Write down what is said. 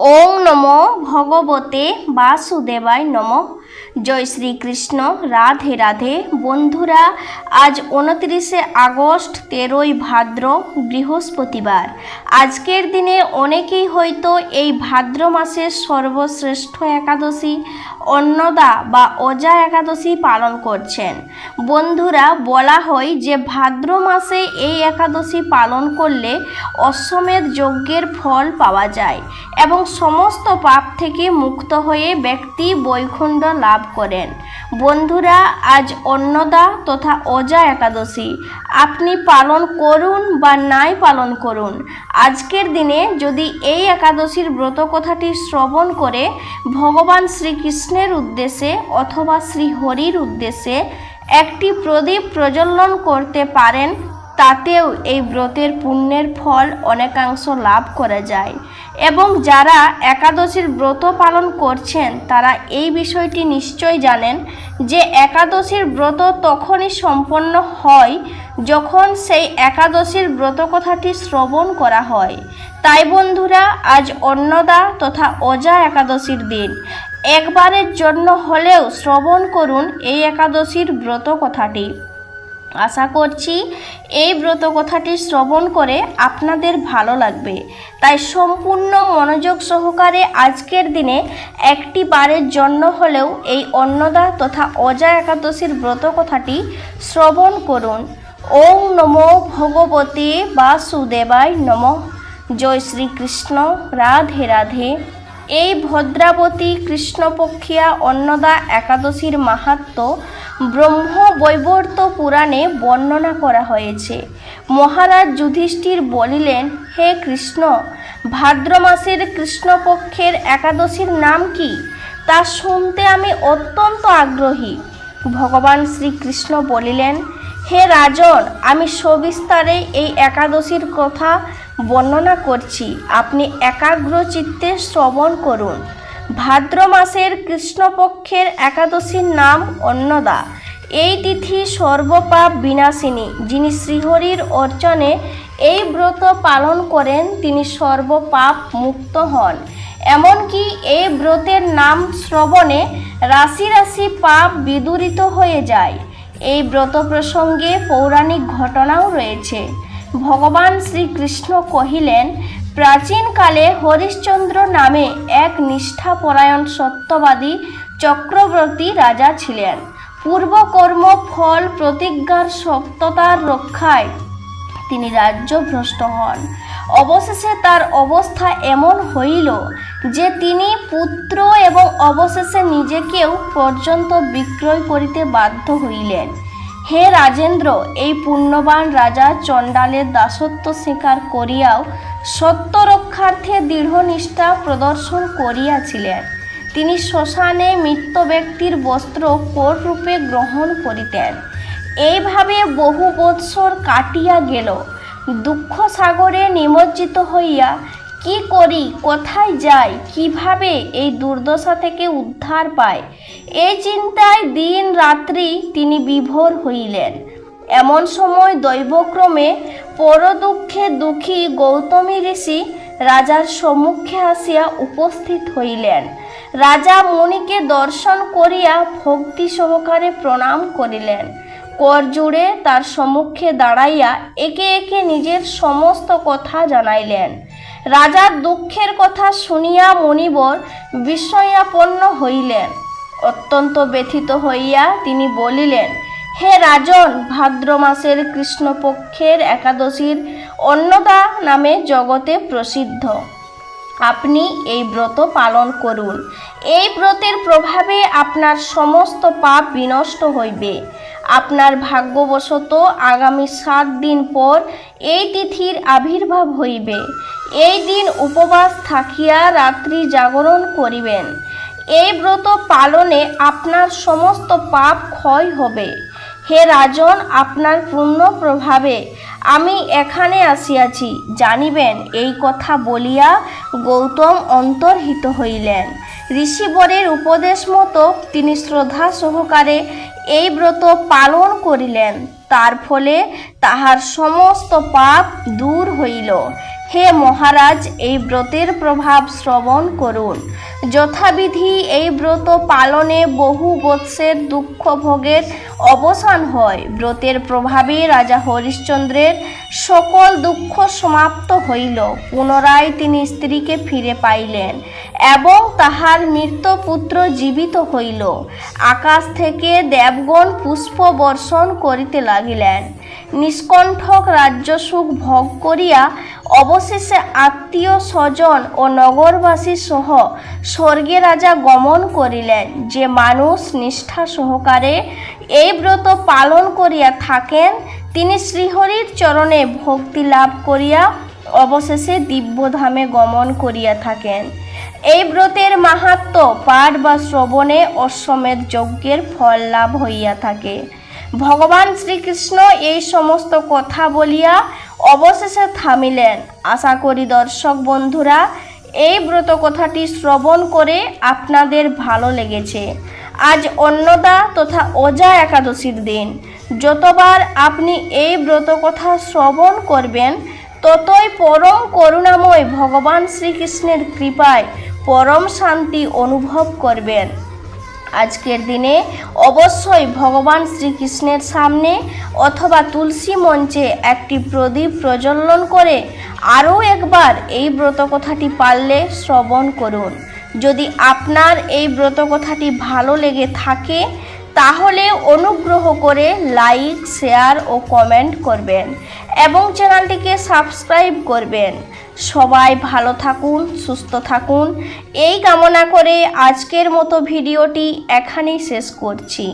ওং নম ভগবতে বাসুদেবায় নম জয় শ্রীকৃষ্ণ, রাধে রাধে। বন্ধুরা, আজ উনত্রিশে আগস্ট, তেরোই ভাদ্র, বৃহস্পতিবার। আজকের দিনে অনেকেই হয়তো এই ভাদ্র মাসের সর্বশ্রেষ্ঠ একাদশী, অন্নদা বা অজা একাদশী পালন করছেন। বন্ধুরা, বলা হয় যে ভাদ্র মাসে এই একাদশী পালন করলে অশ্বমেধ যজ্ঞের ফল পাওয়া যায় এবং সমস্ত পাপ থেকে মুক্ত হয়ে ব্যক্তি বৈকুণ্ঠ লাভ করেন। বন্ধুরা, আজ অন্নদা তথা অজা একাদশী। আপনি পালন করুন বা নাই পালন করুন। আজকের দিনে যদি এই একাদশীর ব্রত কথাটি শ্রবণ করে ভগবান শ্রীকৃষ্ণের উদ্দেশ্যে অথবা শ্রীহরির উদ্দেশ্যে একটি প্রদীপ প্রজ্বলন করতে পারেন তাতেও এই ব্রতের পুণ্যের ফল অনেকাংশ লাভ করা যায়। এবং যারা একাদশীর ব্রত পালন করছেন, তারা এই বিষয়টি নিশ্চয় জানেন যে একাদশীর ব্রত তখনই সম্পন্ন হয় যখন সেই একাদশীর ব্রত কথাটি শ্রবণ করা হয়। তাই বন্ধুরা, আজ অন্নদা তথা অজা একাদশীর দিন। একবারের জন্য হলেও শ্রবণ করুন এই একাদশীর ব্রত কথাটি। আশা করছি এই ব্রত কথাটি শ্রবণ করে আপনাদের ভালো লাগবে। তাই সম্পূর্ণ মনোযোগ সহকারে আজকের দিনে একটি বারের জন্য হলেও এই অন্নদা তথা অজা একাদশীর ব্রত কথাটি শ্রবণ করুন। ওং নমো ভগবতে বাসুদেবায় নম। জয় শ্রীকৃষ্ণ। রাধে রাধে। এই ভদ্রাবতী কৃষ্ণপক্ষিয়া অন্নদা একাদশীর মাহাত্ম্য ব্রহ্ম বৈবর্ত পুরাণে বর্ণনা করা হয়েছে। মহারাজ যুধিষ্ঠির বলিলেন, হে কৃষ্ণ ভাদ্র মাসের কৃষ্ণপক্ষের একাদশীর নাম কি? তা শুনতে আমি অত্যন্ত আগ্রহী। ভগবান শ্রীকৃষ্ণ বলিলেন, হে রাজন, আমি সবিস্তারে এই একাদশীর কথা বর্ণনা করছি। আপনি একাগ্র চিত্তে শ্রবণ করুন। ভাদ্র মাসের কৃষ্ণপক্ষের একাদশীর নাম অন্নদা। এই তিথি সর্বপাপ বিনাশিনী, যিনি শ্রীহরির অর্চনে এই ব্রত পালন করেন, তিনি সর্বপাপ মুক্ত হন। এমনকি এই ব্রতের নাম শ্রবণে রাশি রাশি পাপ বিদূরিত হয়ে যায়। এই ব্রত প্রসঙ্গে পৌরাণিক ঘটনাও রয়েছে। ভগবান শ্রীকৃষ্ণ কহিলেন, প্রাচীনকালে হরিশ্চন্দ্র নামে এক নিষ্ঠাপরায়ণ সত্যবাদী চক্রবর্তী রাজা ছিলেন। পূর্বকর্ম, ফল, প্রতিজ্ঞার সত্যতার রক্ষায় তিনি রাজ্যভ্রষ্ট হন। অবশেষে তার অবস্থা এমন হইল যে তিনি পুত্র এবং অবশেষে নিজেকেও পর্যন্ত বিক্রয় করিতে বাধ্য হইলেন। হে রাজেন্দ্র, এই পুণ্যবান রাজা চণ্ডালের দাসত্ব স্বীকার করিয়াও সত্য রক্ষার্থে দৃঢ় নিষ্ঠা প্রদর্শন করিয়াছিলেন। তিনি শ্মশানে মৃত ব্যক্তির বস্ত্র কোটরূপে গ্রহণ করিতেন। এইভাবে বহু বৎসর কাটিয়া গেল। দুঃখ সাগরে নিমজ্জিত হইয়া কি করি, কোথায় যাই, কীভাবে এই দুর্দশা থেকে উদ্ধার পায়? এই চিন্তায় দিন রাত্রি তিনি বিভোর হইলেন। এমন সময় দৈবক্রমে পরদুঃখে দুঃখী গৌতমী ঋষি রাজার সম্মুখে আসিয়া উপস্থিত হইলেন। রাজা মুনিকে দর্শন করিয়া ভক্তি সহকারে প্রণাম করিলেন। কর জুড়ে তার সম্মুখে দাঁড়াইয়া একে একে নিজের সমস্ত কথা জানাইলেন। রাজার দুঃখের কথা শুনিয়া মণিবর বিস্ময়াপন্ন হইলেন। অত্যন্ত ব্যথিত হইয়া তিনি বলিলেন, হে রাজন, ভাদ্র মাসের কৃষ্ণপক্ষের একাদশীর অন্নদা নামে জগতে প্রসিদ্ধ। আপনি এই ব্রত পালন করুন। এই ব্রতের প্রভাবে আপনার সমস্ত পাপ বিনষ্ট হইবে। আপনার ভাগ্যবশত আগামী সাত দিন পর এই তিথির আবির্ভাব হইবে। এই দিন উপবাস থাকিয়া রাত্রি জাগরণ করিবেন। এই ব্রত পালনে আপনার সমস্ত পাপ ক্ষয় হবে। হে রাজন, আপনার পূর্ণ প্রভাবে আমি এখানে আসিয়াছি। জানিবেন, এই কথা বলিয়া গৌতম অন্তর্হিত হইলেন। ঋষিবরের উপদেশ মতো তিনি শ্রদ্ধা সহকারে এই ব্রত পালন করিলেন। তার ফলে তাহার সমস্ত পাপ দূর হইল। হে মহারাজ, এই ব্রতের প্রভাব শ্রবণ করুন। যথাবিধি এই ব্রত পালনে বহু বৎসের দুঃখ ভোগের অবসান হয়। ব্রতের প্রভাবে রাজা হরিশ্চন্দ্রের সকল দুঃখ সমাপ্ত হইল। পুনরায় তিনি স্ত্রীকে ফিরে পাইলেন এবং তাহার মৃত পুত্র জীবিত হইল। আকাশ থেকে দেবগণ পুষ্প বর্ষণ করিতে লাগিলেন। নিষ্কণ্ঠক রাজ্য সুখ ভোগ করিয়া অবশেষে আত্মীয় স্বজন ও নগরবাসী সহ স্বর্গে রাজা গমন করিলেন। যে মানুষ নিষ্ঠা সহকারে এই ব্রত পালন করিয়া থাকেন, তিনি শ্রীহরির চরণে ভক্তি লাভ করিয়া অবশেষে দিব্যধামে গমন করিয়া থাকেন। এই ব্রতের মাহাত্ম পাঠ বা শ্রবণে অশ্বমেধ যজ্ঞের ফল লাভ হইয়া থাকে। ভগবান শ্রীকৃষ্ণ এই সমস্ত কথা বলিয়া অবশেষে থামিলেন। আশা করি দর্শক বন্ধুরা, এই ব্রত কথাটি শ্রবণ করে আপনাদের ভালো লেগেছে। আজ অন্নদা তথা অজা একাদশীর দিন। যতবার আপনি এই ব্রত কথা শ্রবণ করবেন, ততই পরম করুণাময় ভগবান শ্রীকৃষ্ণের কৃপায় পরম শান্তি অনুভব করবেন। আজকের দিনে অবশ্যই ভগবান শ্রীকৃষ্ণের সামনে অথবা তুলসী মঞ্চে একটি প্রদীপ প্রজ্বলন করে আরও একবার এই ব্রত কথাটি পারলে শ্রবণ করুন। যদি আপনার এই ব্রত কথাটি ভালো লেগে থাকে তাহলে অনুগ্রহ করে লাইক, শেয়ার ও কমেন্ট করবেন এবং চ্যানেলটিকে সাবস্ক্রাইব করবেন। সবাই ভালো থাকুন, সুস্থ থাকুন। এই কামনা করে আজকের মতো ভিডিওটি এখানেই শেষ করছি।